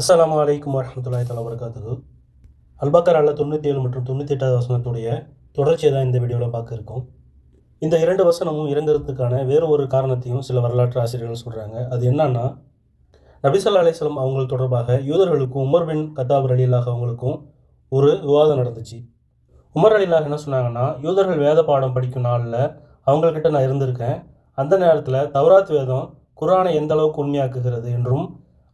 அஸ்லாம் வலைக்கம் வரமத்துல்லாய் தஆலா வரகாத்துஹு அல்பாக்கர் அல்ல தொண்ணூற்றி ஏழு மற்றும் தொண்ணூற்றி எட்டாவது வசனத்துடைய தொடர்ச்சியை தான் இந்த வீடியோவில் பார்க்க இருக்கோம். இந்த இரண்டு வசனமும் இறங்குறதுக்கான வேறு ஒரு காரணத்தையும் சில வரலாற்று ஆசிரியர்கள் சொல்கிறாங்க அது என்னன்னா நபிசல்லா அலிஸ்லாம் அவங்கள் தொடர்பாக யூதர்களுக்கும் உமர் பின் கத்தாப் அலிலாக அவங்களுக்கும் ஒரு விவாதம் நடந்துச்சு. உமர் அலிலாக என்ன சொன்னாங்கன்னா யூதர்கள் வேத பாடம் படிக்கும் நாளில் அவங்கக்கிட்ட நான் இருந்திருக்கேன். அந்த நேரத்தில் தௌராத் வேதம் குரானை எந்த அளவுக்கு உண்மையாக்குகிறது என்றும்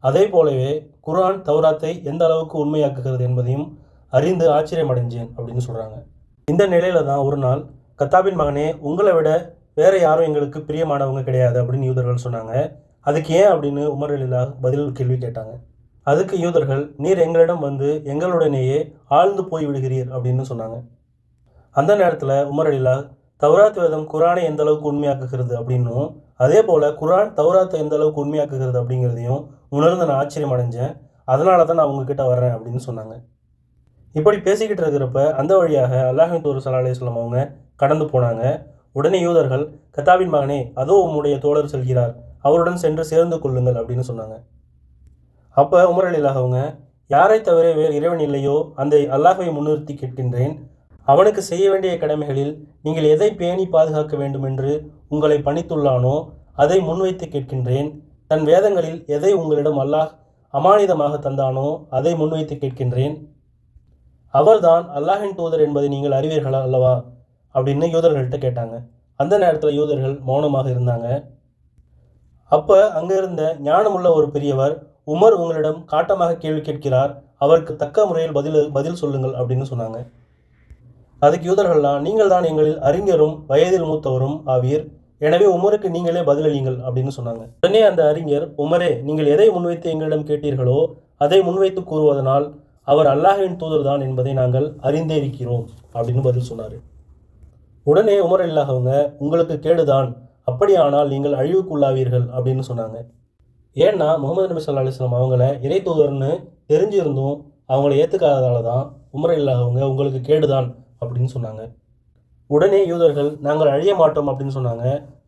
அதே போலவே குரான் தௌராத்தை எந்த அளவுக்கு உண்மையாக்குகிறது என்பதையும் அறிந்து ஆச்சரியமடைஞ்சேன் அப்படின்னு சொல்கிறாங்க இந்த நிலையில தான் ஒரு நாள் கத்தாபின் மகனே உங்களை விட வேற யாரும் எங்களுக்கு பிரியமானவங்க கிடையாது அப்படின்னு யூதர்கள் சொன்னாங்க. அதுக்கு ஏன் அப்படின்னு உமர் அலிலா பதில் கேள்வி கேட்டாங்க. அதுக்கு யூதர்கள் நீர் எங்களிடம் வந்து எங்களுடனேயே ஆழ்ந்து போய் விடுகிறீர் அப்படின்னு சொன்னாங்க. அந்த நேரத்தில் உமர் அலிலா தௌராத் வேதம் குரானை எந்த அளவுக்கு உண்மையாக்குகிறது? அப்படின்னும் அதே போல் குரான் தௌராத்தை எந்த அளவுக்கு உண்மையாக்குகிறது அப்படிங்கிறதையும் உணர்ந்து நான் ஆச்சரியம் அடைஞ்சேன். அதனால தான் நான் உங்ககிட்ட வர்றேன் அப்படின்னு சொன்னாங்க. இப்படி பேசிக்கிட்டு இருக்கிறப்ப அந்த வழியாக அல்லாஹின் தூர் சல்லா சொல்லம் அவங்க கடந்து போனாங்க. உடனே யூதர்கள் கத்தாவின் மகனே அதோ உம்முடைய தோழர் செல்கிறார். அவருடன் சென்று சேர்ந்து கொள்ளுங்கள் அப்படின்னு சொன்னாங்க. அப்போ உமர் அலிலாக அவங்க யாரை தவிர வேறு இறைவன் இல்லையோ? அந்த அல்லாஹை முன்னிறுத்தி கேட்கின்றேன். அவனுக்கு செய்ய வேண்டிய கடமைகளில் நீங்கள் எதை பேணி பாதுகாக்க வேண்டும் என்று உங்களை பணித்துள்ளானோ அதை முன்வைத்து கேட்கின்றேன். தன் வேதங்களில் எதை உங்களிடம் அல்லாஹ் அமானிதமாக தந்தானோ அதை முன்வைத்து கேட்கின்றேன். அவர்தான் அல்லாஹின் தூதர் என்பதை நீங்கள் அறிவீர்களா அல்லவா? அப்படின்னு யூதர்கள்ட்ட கேட்டாங்க. அந்த நேரத்தில் யூதர்கள் மௌனமாக இருந்தாங்க. அப்போ அங்கே இருந்த ஞானமுள்ள ஒரு பெரியவர் உமர் உங்களிடம் காட்டமாக கேள்வி கேட்கிறார். அவருக்கு தக்க முறையில் பதில் பதில் சொல்லுங்கள் அப்படின்னு சொன்னாங்க. அதுக்கு யூதர்கள்லாம் நீங்கள் தான் எங்களில் அறிஞரும் வயதில் மூத்தவரும் ஆவீர். எனவே உமருக்கு நீங்களே பதிலளியுங்கள் அப்படின்னு சொன்னாங்க. உடனே அந்த அறிஞர் உமரே நீங்கள் எதை முன்வைத்து எங்களிடம் கேட்டீர்களோ அதை முன்வைத்து கூறுவதனால் அவர் அல்லாஹின் தூதர் தான் என்பதை நாங்கள் அறிந்தே இருக்கிறோம் அப்படின்னு பதில் சொன்னார். உடனே உமர் அல்லாஹ் உங்களுக்கு கேடுதான் அப்படியானால் நீங்கள் அழிவுக்குள்ளாவீர்கள் அப்படின்னு சொன்னாங்க. ஏன்னா முகமது நபி சொல்லா அலிஸ்லாம் அவங்கள இறை தூதர்னு தெரிஞ்சிருந்தும் அவங்கள ஏற்றுக்காததால தான் உமர் இல்லாதவங்க உங்களுக்கு கேடுதான் அப்படின்னு சொன்னாங்க. உடனே யூதர்கள் நாங்கள் அழிய மாட்டோம் அப்படின்னு சொன்னாங்க.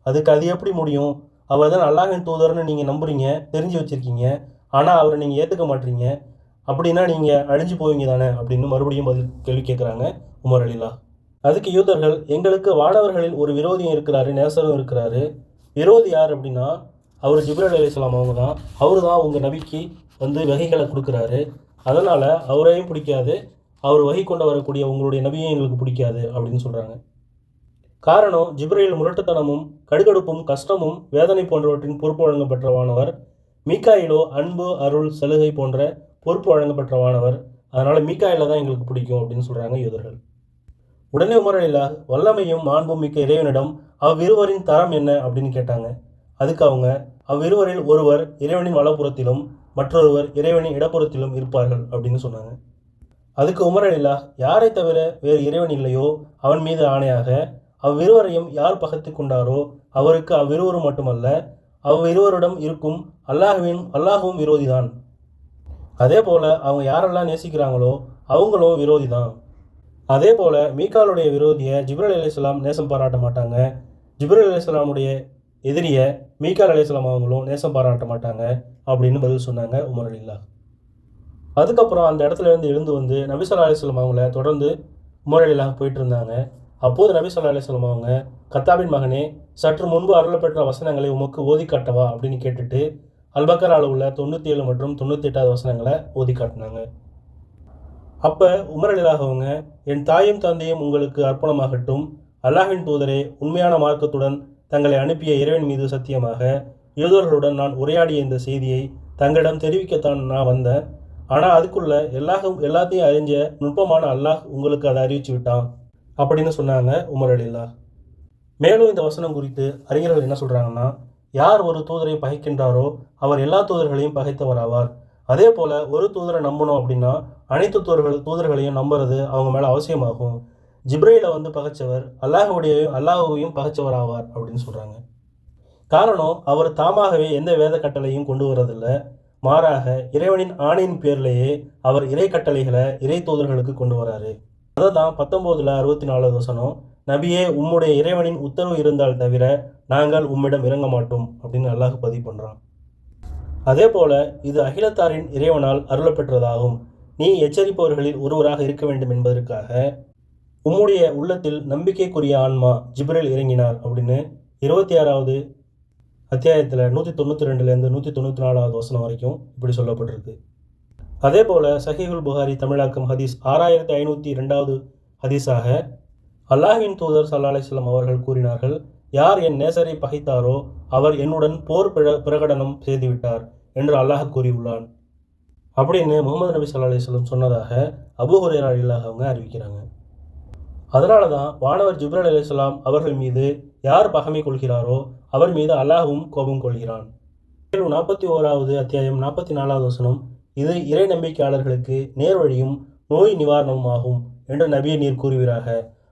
அதுக்கு அது எப்படி முடியும்? அவர் தான் அல்லாஹின் தூதர்னு நீங்கள் நம்புறீங்க தெரிஞ்சு வச்சுருக்கீங்க. ஆனால் அவரை நீங்கள் ஏற்றுக்க மாட்டீங்க. அப்படின்னா நீங்கள் அழிஞ்சு போவீங்க தானே? அப்படின்னு மறுபடியும் பதில் கேள்வி கேட்குறாங்க உமர் அலிலா அதுக்கு யூதர்கள் எங்களுக்கு வானவர்களில் ஒரு விரோதியும் இருக்கிறாரு நேசரும் இருக்கிறாரு. விரோதி யார் அப்படின்னா அவர் ஜிப்ரல் அலிஸ்லாம் அவங்க தான். அவர் தான் உங்கள் நபிக்கு வந்து வகைகளை கொடுக்குறாரு. அதனால் அவரையும் பிடிக்காது அவர் வகை கொண்டு வரக்கூடிய உங்களுடைய நபியை எங்களுக்கு பிடிக்காது அப்படின்னு சொல்கிறாங்க காரணம் ஜிப்ரையில் முரட்டுத்தனமும் கடுகடுப்பும் கஷ்டமும் வேதனை போன்றவற்றின் பொறுப்பு வழங்கப்பட்டவானவர் மீக்காயிலோ அன்பு அருள் சலுகை போன்ற பொறுப்பு வழங்கப்பட்டவானவர் அதனால் மீக்காயில தான் எங்களுக்கு பிடிக்கும் அப்படின்னு சொல்கிறாங்க யூதர்கள். உடனே உமரலில்லா வல்லமையும் மாண்பும் மிக்க இறைவனிடம் அவ்விருவரின் தரம் என்ன அப்படின்னு கேட்டாங்க. அதுக்கு அவங்க அவ்விருவரில் ஒருவர் இறைவனின் வலப்புறத்திலும் மற்றொருவர் இறைவனின் இடப்புறத்திலும் இருப்பார்கள் அப்படின்னு சொன்னாங்க. அதுக்கு உமரலில்லா யாரை தவிர வேறு இறைவன் இல்லையோ? அவன் மீது ஆணையாக அவ்விருவரையும் யார் பகத்து கொண்டாரோ அவருக்கு அவ்விருவரும் மட்டுமல்ல அவ்விருவரிடம் இருக்கும் அல்லாஹுவின் அல்லாஹுவும் விரோதிதான். அதே போல் அவங்க யாரெல்லாம் நேசிக்கிறாங்களோ அவங்களும் விரோதி தான் அதே போல் மீக்காலுடைய விரோதியை ஜிப்ரல் அலிஸ்லாம் நேசம் பாராட்ட மாட்டாங்க. ஜிப்ரல் அலிஸ்லாமுடைய எதிரியை மீக்கால் அலிஸ்லாம் அவங்களும் நேசம் பாராட்ட மாட்டாங்க அப்படின்னு பதில் சொன்னாங்க உமர் அலில்லா அதுக்கப்புறம் அந்த இடத்துல இருந்து எழுந்து வந்து நபி சொல்லா அலிஸ்லம் அவங்கள தொடர்ந்து முறையிலாக போயிட்டு இருந்தாங்க அப்போது நபி சொல்லா அலிஸ்லம் அவங்க கத்தாபின் மகனே சற்று முன்பு அருளப்பெற்ற வசனங்களை உமக்கு ஓதி காட்டவா அப்படின்னு கேட்டுட்டு அல்பக்கரால் உள்ள தொண்ணூற்றி ஏழு மற்றும் தொண்ணூற்றி எட்டாவது வசனங்களை ஓதி காட்டினாங்க. அப்போ உமரலிலாக அவங்க என் தாயும் தந்தையும் உங்களுக்கு அர்ப்பணமாகட்டும். அல்லாஹின் தூதரே உண்மையான மார்க்கத்துடன் தங்களை அனுப்பிய இறைவன் மீது சத்தியமாக யூதர்களுடன் நான் உரையாடிய இந்த செய்தியை தங்களிடம் தெரிவிக்கத்தான் நான் வந்தேன். ஆனால் அதுக்குள்ள எல்லா எல்லாத்தையும் அறிஞ்ச நுட்பமான அல்லாஹ் உங்களுக்கு அதை அறிவிச்சு விட்டான் அப்படின்னு சொன்னாங்க உமர் அலில்லா மேலும் இந்த வசனம் குறித்து அறிஞர்கள் என்ன சொல்கிறாங்கன்னா யார் ஒரு தூதரை பகைக்கின்றாரோ அவர் எல்லா தூதர்களையும் பகைத்தவராவார். அதே போல் ஒரு தூதரை நம்பணும் அப்படின்னா அனைத்து தூதர்கள் தூதர்களையும் நம்புறது அவங்க மேலே அவசியமாகும். ஜிப்ரையில வந்து பகைச்சவர் அல்லாஹுடையையும் அல்லாஹுவையும் பகைச்சவர் ஆவார் அப்படின்னு சொல்கிறாங்க காரணம் அவர் தாமாகவே எந்த வேத கட்டளையும் கொண்டு வரதில்லை மாறாக இறைவனின் ஆணையின் பேர்லேயே அவர் இறை கட்டளைகளை இறை தூதர்களுக்கு கொண்டு வராரு. அதை தான் பத்தொம்போதில் அறுபத்தி நாலாவது வசனம் நபியே உம்முடைய இறைவனின் உத்தரவு இருந்தால் தவிர நாங்கள் உம்மிடம் இறங்க மாட்டோம் அப்படின்னு அல்லாஹ் பதிவு பண்ணுறான் அதே போல இது அகிலத்தாரின் இறைவனால் அருளப்பெற்றதாகும். நீ எச்சரிப்பவர்களில் ஒருவராக இருக்க வேண்டும் என்பதற்காக உம்முடைய உள்ளத்தில் நம்பிக்கைக்குரிய ஆன்மா ஜிப்ரேல் இறங்கினார் அப்படின்னு இருபத்தி ஆறாவது அத்தியாயத்தில் நூற்றி தொண்ணூற்றி ரெண்டுலேருந்து நூற்றி தொண்ணூற்றி நாலாவது வசனம் வரைக்கும் இப்படி சொல்லப்பட்டிருக்கு. அதே போல் சஹிஹுல் புகாரி தமிழாக்கம் ஹதீஸ் ஆறாயிரத்தி ஐநூற்றி ரெண்டாவது ஹதீஸாக அல்லாஹின் தூதர் சல்லா அலிஸ்லாம் அவர்கள் கூறினார்கள் யார் என் நேசரை பகைத்தாரோ அவர் என்னுடன் போர் பிர பிரகடனம் செய்துவிட்டார் என்று அல்லாஹ் கூறியுள்ளான். அப்படின்னு முகமது நபி சல்லா அலிஸ்லம் சொன்னதாக அபு ஹுரேரா இல்லாஹ் அவங்க அறிவிக்கிறாங்க. அதனால தான் வானவர் ஜிப்ரல் அலிஸ்லாம் அவர்கள் மீது யார் பகமை கொள்கிறாரோ அவர் மீது அல்லாஹும் கோபம் கொள்கிறான். மேலும் நாற்பத்தி ஓராவது அத்தியாயம் நாற்பத்தி நாலாவது வசனம் இது இறை நம்பிக்கையாளர்களுக்கு நேர்வழியும் நோய் நிவாரணமும் ஆகும் என்று நபியை நீர் கூறுவீராக.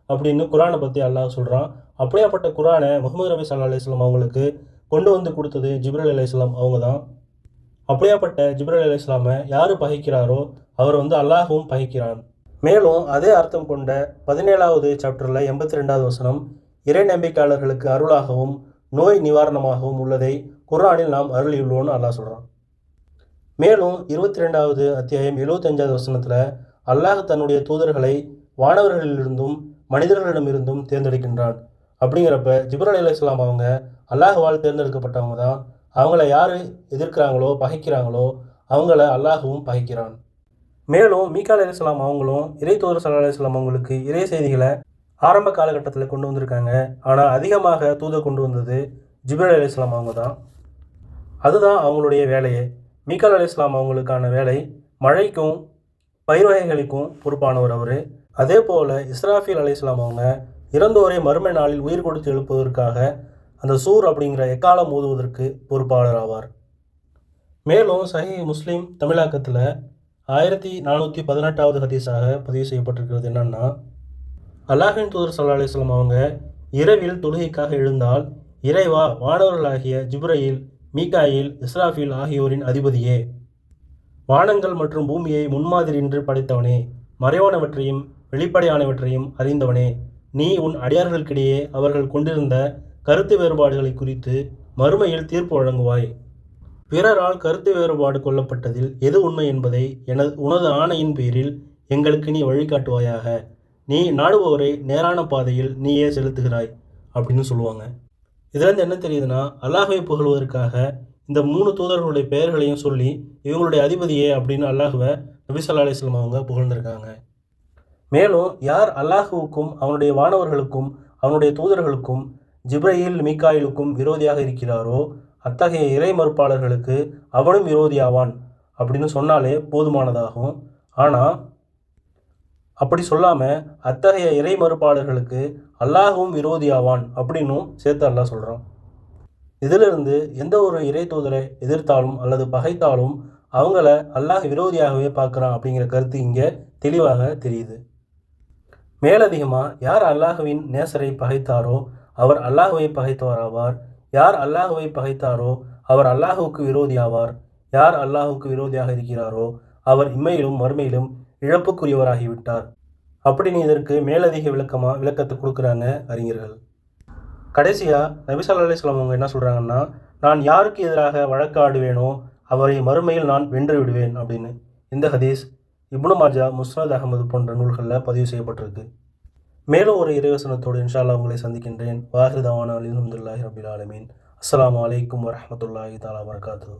அப்படின்னு குரானை பற்றி அல்லாஹ் சொல்கிறான் அப்படியாப்பட்ட குரானை முகமது நபி சல்லா அலிஸ்லாம் அவங்களுக்கு கொண்டு வந்து கொடுத்தது ஜிப்ரல் அலிஸ்லாம் அவங்க தான் அப்படியாப்பட்ட ஜிப்ரல் அலிஸ்லாமை யார் பகைக்கிறாரோ அவர் வந்து அல்லாஹும் பகைக்கிறான். மேலும் அதே அர்த்தம் கொண்ட பதினேழாவது சாப்டரில் எண்பத்தி ரெண்டாவது வசனம் இறை நம்பிக்கையாளர்களுக்கு அருளாகவும் நோய் நிவாரணமாகவும் உள்ளதை குர்ஆனில் நாம் அருளியுள்ளோன்னு அல்லாஹ் சொல்கிறான் மேலும் இருபத்தி ரெண்டாவது அத்தியாயம் எழுபத்தஞ்சாவது வசனத்தில் அல்லாஹ் தன்னுடைய தூதர்களை வானவர்களிலிருந்தும் மனிதர்களிடமிருந்தும் தேர்ந்தெடுக்கின்றான். அப்படிங்கிறப்ப ஜிப்ரல் அலி இஸ்லாம் அவங்க அல்லாஹுவால் தேர்ந்தெடுக்கப்பட்டவங்க தான். அவங்கள யார் எதிர்க்கிறாங்களோ பகைக்கிறாங்களோ அவங்கள அல்லாஹுவும் பகைக்கிறான். மேலும் மீகால் அலிஸ்லாம் அவங்களும் இறை தூதர் சல்லா அலிஸ்லாம் அவங்களுக்கு இறை செய்திகளை ஆரம்ப காலகட்டத்தில் கொண்டு வந்திருக்காங்க. ஆனால் அதிகமாக தூத கொண்டு வந்தது ஜிப்ரல் அலிஸ்லாம் அவங்க தான் அதுதான் அவங்களுடைய வேலையே. மீகால் அலிஸ்லாம் அவங்களுக்கான வேலை மழைக்கும் பயிர் வகைகளுக்கும் பொறுப்பானவர் அவர். அதே போல் இஸ்ராஃபில் அலிஸ்லாம் அவங்க இறந்தோரை மறுமை நாளில் உயிர் கொடுத்து எழுப்புவதற்காக அந்த சூர் அப்படிங்கிற எக்காலம் ஊதுவதற்கு பொறுப்பாளர் ஆவார். மேலும் சஹி முஸ்லீம் தமிழாக்கத்தில் ஆயிரத்தி நானூற்றி பதினெட்டாவது ஹதீஸாக பதிவு செய்யப்பட்டிருக்கிறது என்னன்னா அல்லாஹின் தூதர் சல்லா அலிஸ்லாம் அவங்க இரவில் தொழுகைக்காக எழுந்தால் இறைவா வானவர்களாகிய ஜிப்ரையில் மீகாயில் இஸ்ராஃபில் ஆகியோரின் அதிபதியே. வானங்கள் மற்றும் பூமியை முன்மாதிரியின்றி படைத்தவனே மறைவானவற்றையும் வெளிப்படையானவற்றையும் அறிந்தவனே நீ உன் அடியார்களுக்கிடையே அவர்கள் கொண்டிருந்த கருத்து வேறுபாடுகளை குறித்து மறுமையில் தீர்ப்பு வழங்குவாய். பிறரால் கருத்து வேறுபாடு கொள்ளப்பட்டதில் எது உண்மை என்பதை எனது உனது ஆணையின் பேரில் எங்களுக்கு நீ வழிகாட்டுவாயாக. நீ நாடுபவரை நேரான பாதையில் நீயே செலுத்துகிறாய் அப்படின்னு சொல்லுவாங்க. இதுலேருந்து என்ன தெரியுதுன்னா அல்லாஹுவை புகழ்வதற்காக இந்த மூணு தூதர்களுடைய பெயர்களையும் சொல்லி இவங்களுடைய அதிபதியே அப்படின்னு அல்லாஹுவை நபிசல்லா அலிஸ்லாம் அவங்க புகழ்ந்திருக்காங்க. மேலும் யார் அல்லாஹுவுக்கும் அவனுடைய வானவர்களுக்கும் அவனுடைய தூதர்களுக்கும் ஜிப்ரையில் மீக்காயிலுக்கும் விரோதியாக இருக்கிறாரோ அத்தகைய இறை மறுப்பாளர்களுக்கு அவனும் விரோதியாவான் அப்படின்னு சொன்னாலே போதுமானதாகும். ஆனால் அப்படி சொல்லாமல் அத்தகைய இறை மறுப்பாளர்களுக்கு அல்லாஹும் விரோதியாவான் அப்படின்னும் சேர்த்து அல்லாஹ் சொல்கிறான் இதிலிருந்து எந்த ஒரு இறை தூதரை எதிர்த்தாலும் அல்லது பகைத்தாலும் அவங்கள அல்லாஹ் விரோதியாகவே பார்க்குறான் அப்படிங்கிற கருத்து இங்கே தெளிவாக தெரியுது. மேலதிகமாக யார் அல்லாஹுவின் நேசரை பகைத்தாரோ அவர் அல்லாஹுவை பகைத்தவராவார். யார் அல்லாஹுவை பகைத்தாரோ அவர் அல்லாஹுவுக்கு விரோதியாவார். யார் அல்லாஹுக்கு விரோதியாக இருக்கிறாரோ அவர் இம்மையிலும் மறுமையிலும் இழப்புக்குரியவராகிவிட்டார். அப்படின்னு இதற்கு மேலதிக விளக்கமாக விளக்கத்தை கொடுக்குறாங்க அறிஞர்கள். கடைசியாக நபிசல்லா அலிஸ்லாம் அவங்க என்ன சொல்கிறாங்கன்னா நான் யாருக்கு எதிராக வழக்காடுவேனோ அவரை மறுமையில் நான் வென்று விடுவேன் அப்படின்னு. இந்த ஹதீஸ் இப்னு மாஜா முஸ்னத் அகமது போன்ற நூல்களில் பதிவு செய்யப்பட்டிருக்கு. மேலும் ஒரு இறைவசனத்தோடு இன்ஷால்லா உங்களை சந்திக்கின்றேன். வாஹிதாவான அலிஹமதுல்லாஹி ரபில் ஆலமீன். அஸ்லாம் வலைக்கம் வரமத்துல்லாஹி தாலா வரகாத்து